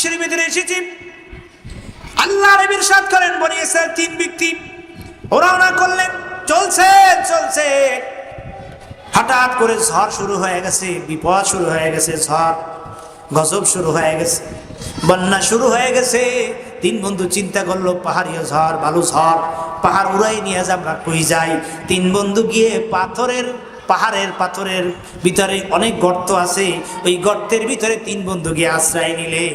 হাদিসের ভিতরে এসেছি। আল্লাহ নবীর সাথ করেন বনিয়েছেন তিন ব্যক্তি। না করলেন, চলছে চলছে। হঠাৎ করে ঝড় শুরু হয়ে গেছে, বিপদ শুরু হয়ে গেছে, ঝড়, গজব শুরু হয়ে গেছে, বন্যা শুরু হয়ে গেছে। তিন বন্ধু চিন্তা করল পাহাড়িয়া ঝড়, বালু ঝড়, পাহাড় উড়াই নিয়ে যা কই যাই? তিন বন্ধু গিয়ে পাথরের, পাহাড়ের পাথরের ভিতরে অনেক গর্ত আছে, ওই গর্তের ভিতরে তিন বন্ধু গিয়ে আশ্রয় নিলে।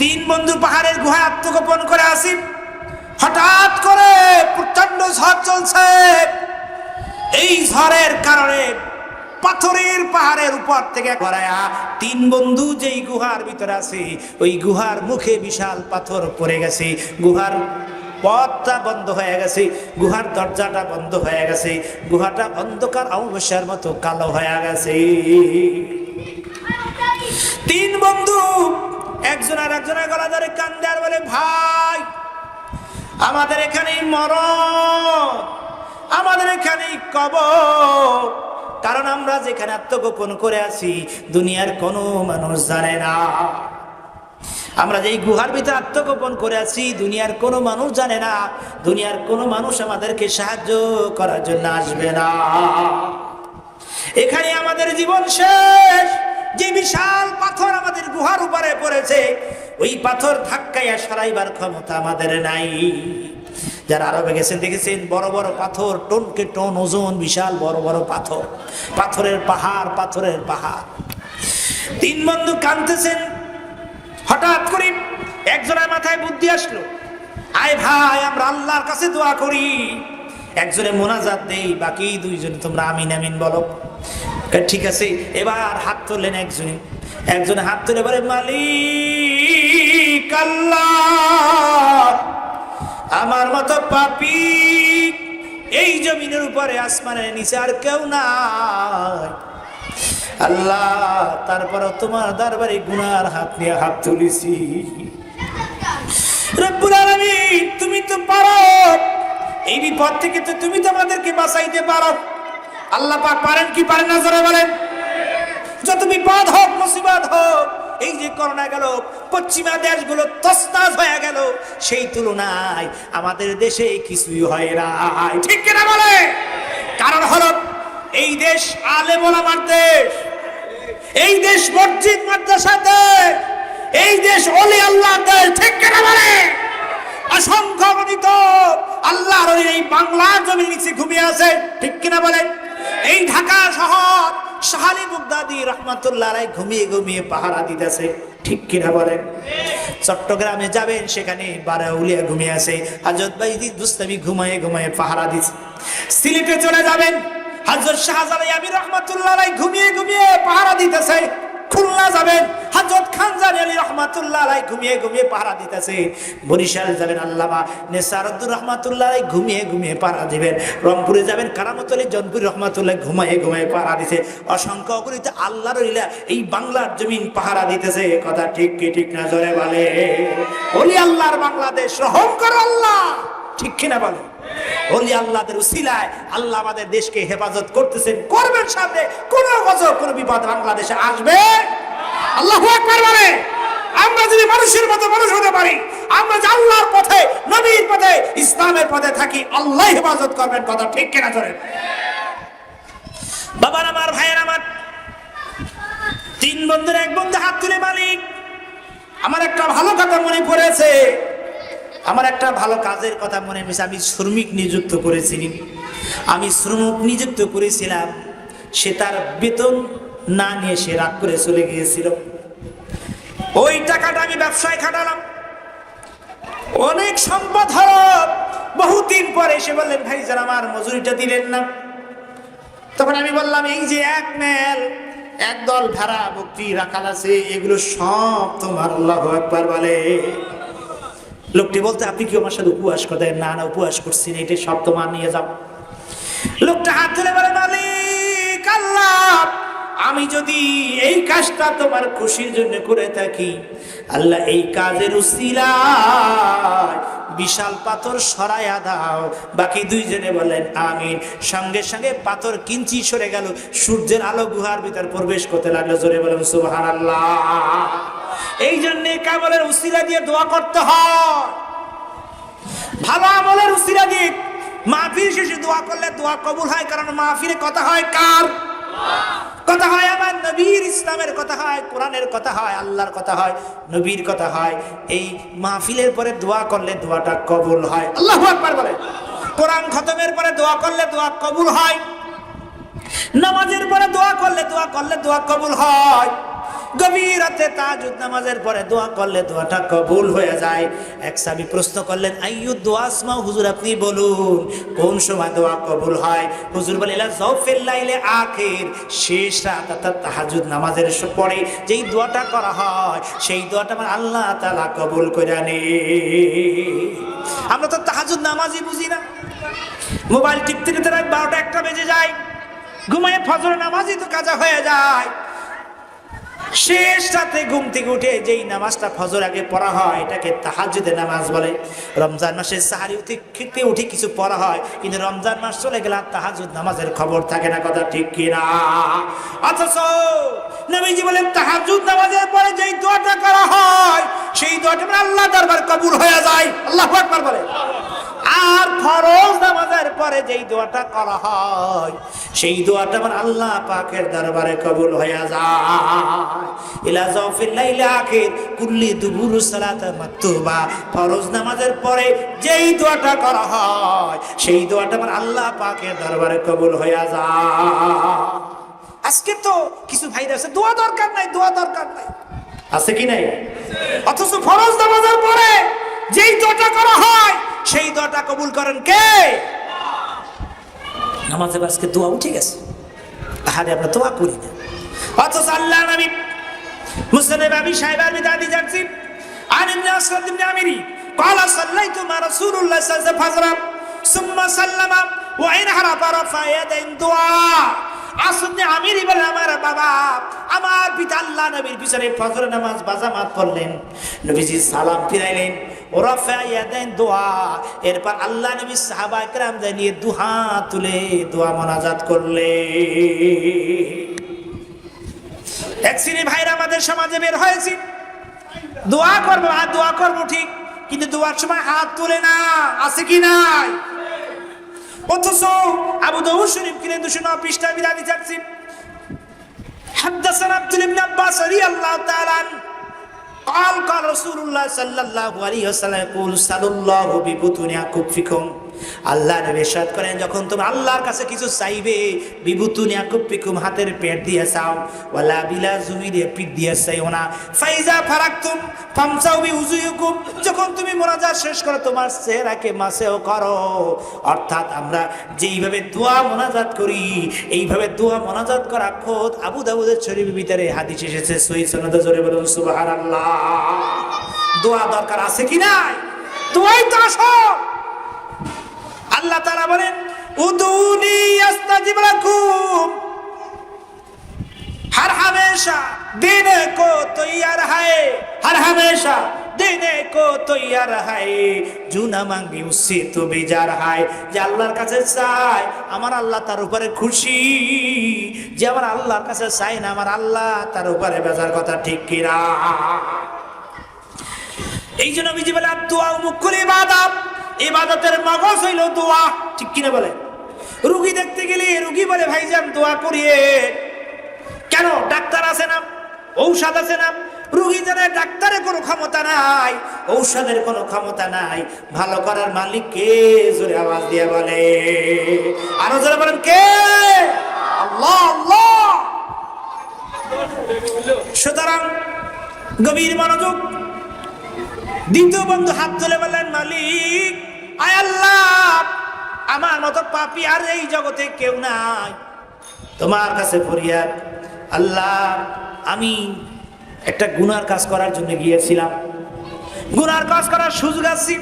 তিন বন্ধু পাহাড়ের গুহায় আত্মগোপন করে আসি হঠাৎ করে প্রচণ্ড ঝড় চলছে। এই ঝড়ের কারণে পাথরের পাহাড়ের উপর থেকে গড়ায়া তিন বন্ধু যেই গুহার ভিতরে আছে, ওই গুহার মুখে বিশাল পাথর পড়ে গেছে। গুহার পথটা বন্ধ হয়ে গেছে, গুহার দরজাটা বন্ধ হয়ে গেছে, গুহাটা অন্ধকার অমাবস্যার মতো কালো হয়ে গেছে। তিন বন্ধু একজন আর একজনের গলা ধরে কান্দে আর বলে, ভাই, আমাদের এখানেই মরণ, আমাদের এখানেই কবর। কারণ আমরা যেখানে আত্মগোপন করে আছি, দুনিয়ার কোনো মানুষ জানে না। আমরা যেই গুহার ভিতরে আত্মগোপন করে আছি, দুনিয়ার কোনো মানুষ জানে না। দুনিয়ার কোনো মানুষ আমাদেরকে সাহায্য করার জন্য আসবে না। এখানে আমাদের জীবন শেষ। যে বিশাল পাথর আমাদের গুহার উপরে পড়েছে, ওই পাথর ধাক্কাইয়া সরাইবার ক্ষমতা আমাদের নাই। যারা আরবে গেছেন, দেখেছেন, বড় বড় পাথর, টনকে টন, ওজন, বিশাল বড় বড় পাথর। পাথরের পাহাড় পাথরের পাহাড়। তিন বন্ধু কাঁদতেছেন। হঠাৎ করে একজনের মাথায় বুদ্ধি আসলো। আয় ভাই, আমরা আল্লাহর কাছে দোয়া করি। একজনে মোনাজাত দেই, বাকি দুইজন তোমরা আমিন আমিন বলো। ঠিক আছে, এবার হাত তুললেন একজনে। একজনে হাত তুলে বলে, মালিক আমার মতো পাপি, এই জমিনের উপরে আসমানের নিচে আর কেউ নাই। আল্লাহ তারপর তোমার দরবারে গুনার হাত নিয়ে হাত তুলেছি। তুমি তো পারো। এই বিপদ থেকে তো তুমি তো আমাদেরকে বাঁচাইতে পারো। আল্লাহ পাক পারেন কি পারেন না, জোরে বলেন। যত বিপদ হোক, মুসিবত হোক, এই যে করোনা গেল, পশ্চিমা দেশগুলো তসনাস হয়ে গেল, সেই তুলনায় আমাদের দেশে কিছুই হয় না। ঠিক কিনা বলে? কারণ হলো, এই দেশ আলে আমার দেশ, এই দেশ মসজিদ মাদ্রাসা দেশ, এই দেশ অলি আল্লাহ দেশ, ঠিক কিনা বলে? অসংখ্য গণিত, আল্লাহর এই বাংলার জমির নিচে ঘুমিয়ে আছে, ঠিক কিনা বলেন এই ঢাকা শহর শাহালি মুগদাদি রহমাতুল্লাহ ঘুমিয়ে ঘুমিয়ে পাহারা দিতেছে। ঠিক কিনা বলেন? চট্টগ্রামে যাবেন, সেখানে বারাউলিয়া ঘুমিয়ে আছে। হাজরত বাইদি দুস্তাবি ঘুমায়ে ঘুমায়ে পাহারা দিছে। সিলেটে চলে যাবেন হাজরত শাহজালাই আমি রহমাতুল্লাহ ঘুমিয়ে ঘুমিয়ে পাহারা দিতেছে। খুলনা যাবেন হজরত খানজানি আলী রহমাতুল্লাহ আলাই ঘুমিয়ে ঘুমিয়ে পাহারা দিতেছে। বরিশাল যাবেন আল্লামা নেসারুদ্দুর রহমাতুল্লাহ আলাই ঘুমিয়ে ঘুমিয়ে পাহারা দিবেন। রংপুরে যাবেন কারামত আলী জনপুর রহমাতুল্লাহ ঘুমায়ে ঘুমায়ে পাহারা দিছে। অসংখ্য অগণিত আল্লাহর লীলা এই বাংলার জমিন পাহারা দিতেছে। কথা ঠিক কি, ঠিক না? জোরে বলে। ওলি আল্লাহর বাংলাদেশ, রহম করো আল্লাহ। ঠিক কিনা বলে? ওলি আল্লাহদের উসিলায় আল্লাহ আমাদের দেশকে হেফাজত করতেছেন। করবেন সামনে, কোন গজব, কোন বিপদ বাংলাদেশে আসবে? আল্লাহ একবার আমরা যদি মানুষের মতো মানুষ হতে পারি, আমরা যে আল্লাহর পথে, নবীর পথে, ইসলামের পথে থাকি, আল্লাহ হেফাজত করবেন কথা ঠিক কিনা ধরেন বাবার আমার, ভাইয়ের আমার, তিন বন্ধুর এক বন্ধু হাত তুলে মালিক। আমার একটা ভালো কথা মনে পড়েছে। আমার একটা ভালো কাজের কথা মনে হয়েছে আমি শ্রমিক নিযুক্ত করেছিলাম আমি শ্রমিক নিযুক্ত করেছিলাম, সে তার বেতন না নিয়ে সে রাগ করে চলে গিয়েছিল। ওই টাকাটা আমি ব্যবসায় খাটালাম। অনেক সম্পদ হলো। বহুদিন পরে এসে বললেন ভাই যারা আমার মজুরিটা দিলেন না। তখন আমি বললাম, এই যে এক মেল একদল ভেড়া, বকরি, রাখাল আছে, এগুলো সব তোমার, আল্লাহ একবার বলে। লোকটি বলতে, আপনি কি আমার সাথে উপবাস করেন? না না উপবাস করছি না এটা সব তোমার নিয়ে যাও। লোকটা হাত ধরে বলে, মালিক আল্লাহ, আমি যদি এই কাজটা তোমার খুশির জন্য করে থাকি, আল্লাহ এই কাজের উসিলায় বিশাল পাথর সরাইয়া দাও। বাকি দুইজনে বলেন আমিন। সঙ্গে সঙ্গে পাথর কিঞ্চি সরে গেল, সূর্যের আলো গুহার ভিতর প্রবেশ করতে লাগল। জোরে বলেন সুবহানাল্লাহ। এই জন্য আমলের উসিরা দিয়ে দোয়া করতে হয়। ভালো আমলের উসিরা দিয়ে মাহফিল শেষে দোয়া করলে দোয়া কবুল হয়, কারণ মাহফিলে কথা হয় কার? কথা হয় আমার নবীর ইসলামের কথা হয়, কোরআনের কথা হয়, আল্লাহর কথা হয়, নবীর কথা হয়। এই মাহফিলের পরে দোয়া করলে দোয়াটা কবুল হয়। আল্লাহ আকবার বলে। কোরআন খতমের পরে দোয়া করলে দোয়া কবুল হয়। নামাজের পরে দোয়া করলে দোয়া করলে দোয়া কবুল হয়। গভীর রাতে তাজুদ নামাজের পরে দোয়া করলে দোয়াটা কবুল হয়ে যায়। এক সাবি প্রশ্ন করলেন আইয়ু দোয়া হুজুর, আপনি বলুন, কোন সময় দোয়া কবুল হয়? হুজুর বলে ইলা জৌফিল লাইলে আখির। শেষ রাত অর্থাৎ তাহাজুদ নামাজের পরে যেই দোয়াটা করা হয়, সেই দোয়াটা আমার আল্লাহ তাআলা কবুল করে নে আমরা তো তাহাজুদ নামাজই বুঝি না। মোবাইল টিপতে টিপতে রাত বারোটা একটা বেজে যায়। ঘুমায় ফজর নামাজই তো কাজা হয়ে যায়। শেষ রাতে ঘুম থেকে উঠে যেই নামাজটা ফজর আগে পড়া হয়, এটাকে তাহাজুদের নামাজ বলে। রমজান মাসে সাহারি খেতে উঠে কিছু পড়া হয়, কিন্তু রমজান মাস চলে গেলে তাহাজুদ নামাজের খবর থাকে না, কথা ঠিক কিনা? অথচ নবীজি বলেন তাহাজুদ নামাজের পরে যেই দোয়াটা করা হয়, সেই দোয়াটা আল্লাহ দরবার কবুল হয়ে যায়। আল্লাহ বলে আর ফরজ নামাজের পরে যেই দোয়াটা করা হয়, সেই দোয়াটা আমার আল্লাহ পাকের দরবারে কবুল হয়ে যায়। ইলা জাফিল লাইলা আখির, কুল্লি দুবুরু সালাত মাকতুবা। ফরজ নামাজের পরে যেই দোয়াটা করা হয়, সেই দোয়াটা আমার আল্লাহ পাকের দরবারে কবুল হয়ে যায়। আজকে তো কিছু ভাইরা আছে দোয়া দরকার নাই, দোয়া দরকার নাই। আছে কি নাই? অথচ ফরজ নামাজের পরে যেই দোয়াটা করা হয়, সেই দোয়াটা কবুল করেন কে? নামাজে আজকে দোয়া উঠে গেছে আহারে আমরা দোয়া করি না অথচ আল্লাহ নবী মুসলিম আবি সাহেব আবি দাদি যাচ্ছি عن ابن اسود بن عمري قال صليت مع رسول الله صلى الله عليه وسلم فجرا ثم سلم وإن حرف رفع يدين دعاء আসুদনে আমিরই বলে আমার বাবা আমার পিতা আল্লাহ নবীর পিছনে ফজর নামাজ বাজামাত নবীজি সালাম ফিরাইলেন। দোয়া। এরপর আল্লাহ নবী সাহাবা একরাম নিয়ে দুহা তুলে দোয়া করলে এক শ্রেণি ভাইরা আমাদের সমাজে বের হয়েছে। দোয়া করব, আর দোয়া করব ঠিক, কিন্তু দোয়ার সময় হাত তুলে না, আছে কি নাই? অথচ আবু দাউদ শরীফ কিনে দুশো নয় পৃষ্ঠা বিরাদি যাচ্ছি حدثنا عبد بن عباس رضي الله تعالى عنه قال قال رسول الله صلى الله عليه وسلم يقول صلى الله ببطون أكفكم আল্লাহ নবী ইরশাদ করেন, যখন তুমি আল্লাহর কাছে কিছু চাইবে, বিবুতুনি আকুপিকুম হাতের পেট দিয়ে চাও, ওয়ালা বিলা জুমি দিয়ে পিঠ দিয়ে চাইও না। ফাইজা ফারাকতুম, ফামসাউ বি উজুইকুম, যখন তুমি মোনাজাত শেষ করো, তোমার চেহারাকে মাসেও করো। অর্থাৎ আমরা যেইভাবে দোয়া মোনাজাত করি, এইভাবে দোয়া মোনাজাত করা খোদ আবু দাউদের শরীফের ভিতরে হাদিস এসেছে, সহি সনদে জোরে বলুন, সুবহানাল্লাহ। দোয়া দরকার আছে কি নাই? দোয়াই তো আসল। আল্লাহ তারা বলেন হামেশা দিন কো তৈয়ার হায়, হর হামেশা কো তৈয়ার হায়। হায়, যে আল্লাহর কাছে চাই আমার আল্লাহ তার উপরে খুশি। যে আমার আল্লাহর কাছে চাই না, আমার আল্লাহ তার উপরে বেজার কথা ঠিক কিনা? এই জন্য বিজি বলে আব্দুয়া করে ইবাদাত। ইবাদতের মগজ হইল দোয়া। ঠিক কিনা বলে? রুগী দেখতে গেলে রুগী বলে, ভাই ভাইজান দোয়া করিয়ে। কেন? ডাক্তার আছে না? ঔষধ আছে না? রুগী জানে ডাক্তারের কোনো ক্ষমতা নাই, ঔষধের কোনো ক্ষমতা নাই। ভালো করার মালিক কে? জোরে আওয়াজ দিয়ে বলে। আরও জোরে বলেন, কে? আল্লাহ আল্লাহ! সুতরাং গভীর মনোযোগ দ্বিতীয় বন্ধু হাত তুলে বললেন, মালিক, আয় আল্লাহ, আমার মতো পাপি আর এই জগতে কেউ নাই। তোমার কাছে ফরিয়াদ, আল্লাহ, আমি একটা গুনার কাজ করার জন্য গিয়েছিলাম। গুনার কাজ করার সুযোগ আছি।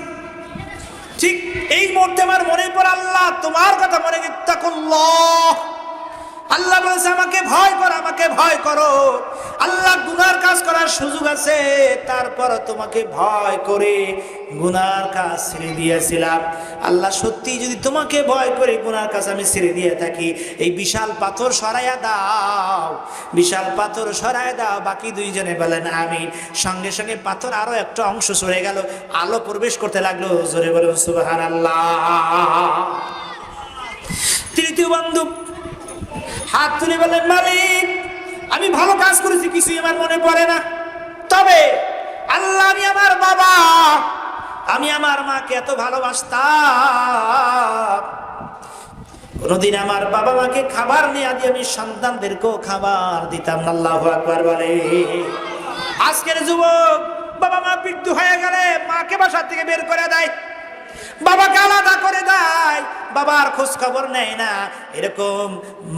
ঠিক এই মুহূর্তে আমার মনে পড়ে, আল্লাহ, তোমার কথা মনে ইত্তাকুল্লাহ। আল্লাহ বলেছে, আমাকে ভয় করো, আমাকে ভয় করো। আল্লাহ গুনার কাজ করার সুযোগ আছে। তারপর তোমাকে ভয় করে গুনার কাজ ছেড়ে দিয়েছিলাম। আল্লাহ সত্যি যদি তোমাকে ভয় করে গুনার কাজ আমি ছেড়ে দিয়ে থাকি, এই বিশাল পাথর সরাইয়া দাও। বিশাল পাথর সরাইয়া দাও। বাকি দুইজনে বলেন আমি সঙ্গে সঙ্গে পাথর আরও একটা অংশ সরে গেল। আলো প্রবেশ করতে লাগল। জোরে বলুন সুবাহান আল্লাহ তৃতীয় বন্ধু হাত তুলে বললেন, মালিক, আমি ভালো কাজ করেছি, কিছুই আমার মনে পড়ে না। তবে আল্লাহ, আমি আমার বাবা, আমি আমার মাকে এত ভালোবাসতাম। কোনদিন আমার বাবা মাকে খাবার নিয়ে দিয়ে আমি সন্তানদেরকেও খাবার দিতাম আল্লাহ আকবার বলে। আজকের যুবক, বাবা মা মৃত্যু হয়ে গেলে মাকে বাসার থেকে বের করে দেয়। বাবাকে আলাদা করে দেয়। বাবার খোঁজ খবর নেয় না। এরকম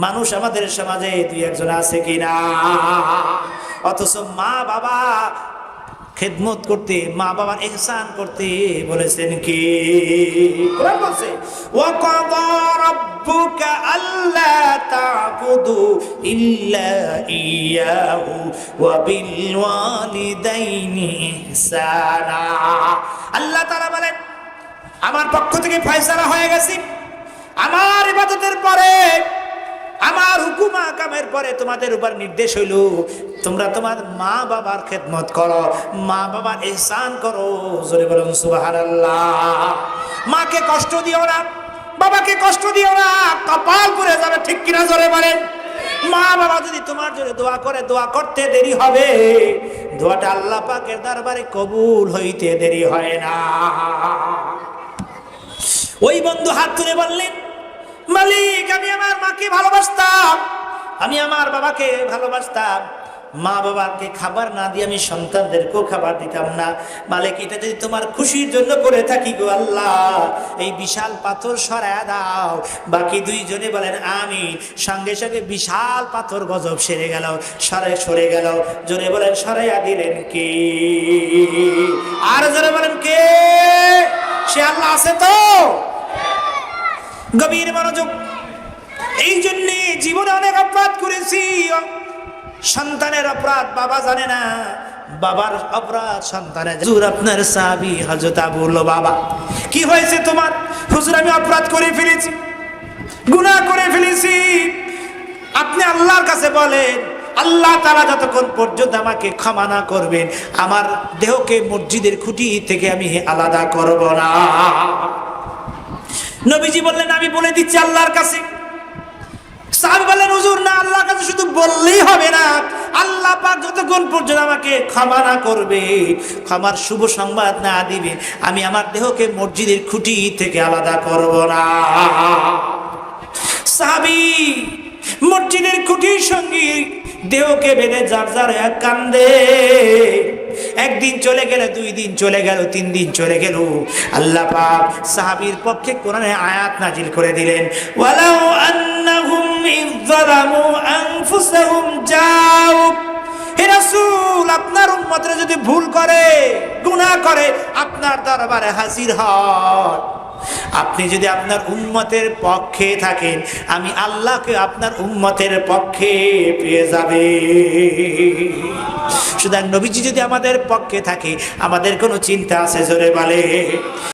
মানুষ আমাদের সমাজে দুই একজন আছে কিনা? অথচ মা বাবা খেদমত করতে, মা বাবার এহসান করতে বলেছেন কি? বলছে তা'বুদু ইল্লা আল্লাহ তাআলা বলেন, আমার পক্ষ থেকে ফয়সালা হয়ে গেছে। আমার ইবাদতের পরে, আমার হুকুমা কামের পরে তোমাদের উপর নির্দেশ হইল, তোমরা তোমার মা বাবার খেদমত করো মা বাবার এহসান করো। জোরে বলুন, সুবহানাল্লাহ। মাকে কষ্ট দিও না, বাবাকে কষ্ট দিও না, কপাল পুড়ে যাবে, ঠিক কিনা জোরে বলেন? মা বাবা যদি তোমার জন্য দোয়া করে, দোয়া করতে দেরি হবে, দোয়াটা আল্লাহ পাকের দরবারে কবুল হইতে দেরি হয় না। ওই বন্ধু হাত তুলে বললেন মালিক, আমি আমার মাকে ভালোবাসতাম। আমি আমার বাবাকে ভালোবাসতাম। মা বাবাকে খাবার না দিয়ে আমি সন্তানদেরকেও খাবার দিতাম না। মালিক, এটা যদি তোমার খুশির জন্য করে থাকি গো আল্লাহ, এই বিশাল পাথর সরায় দাও। বাকি দুইজনে বলেন আমি সঙ্গে সঙ্গে বিশাল পাথর গজব সেরে গেল সরে সরে গেল। জোরে বলেন, সরাইয়া দিলেন কে? আর জোরে বলেন, কে? সে আল্লাহ আছে তো? গভীর মনোযোগ। এই জন্যে জীবনে অনেক অপরাধ করেছি। সন্তানের অপরাধ বাবা জানে না। বাবার অপরাধ সন্তানের হুজুর, আপনার সাবি হজরত বলল বাবা। কি হয়েছে তোমার? হুজুর, আমি অপরাধ করে ফেলেছি। গুনাহ করে ফেলেছি। আপনি আল্লাহর কাছে বলেন, আল্লাহ তারা যতক্ষণ পর্যন্ত আমাকে ক্ষমা না করবেন, আমার দেহকে মসজিদের খুঁটি থেকে আমি আলাদা করব না। নবীজি বললেন, আমি বলে দিচ্ছি আল্লাহর কাছে। না, আল্লাহর কাছে শুধু বললেই হবে না। আল্লাহ যতক্ষণ পর্যন্ত আমাকে ক্ষমা না করবে, ক্ষমার শুভ সংবাদ না দিবে, আমি আমার দেহকে মসজিদের খুঁটি থেকে আলাদা করব না। সাহাবী, মসজিদের খুঁটির সঙ্গে দেহকে বেঁধে যার যার এক কান্দে। একদিন চলে গেল, দুই দিন চলে গেল, তিন দিন চলে গেল। আল্লাহ পাক সাহাবীর পক্ষে কোরআনে আয়াত নাজিল করে দিলেন, ওয়ালাউ আন্নাহুম ইযযালামু আনফুসাহুম যাও হে রাসূল, আপনার উম্মতরা যদি ভুল করে, গুনাহ করে, আপনার দরবারে হাজির হয় আপনি যদি আপনার উম্মতের পক্ষে থাকেন, আমি আল্লাহকে আপনার উম্মতের পক্ষে পেয়ে যাবে। সুতরাং নবীজি যদি আমাদের পক্ষে থাকে, আমাদের কোনো চিন্তা আছে জোরে বলে।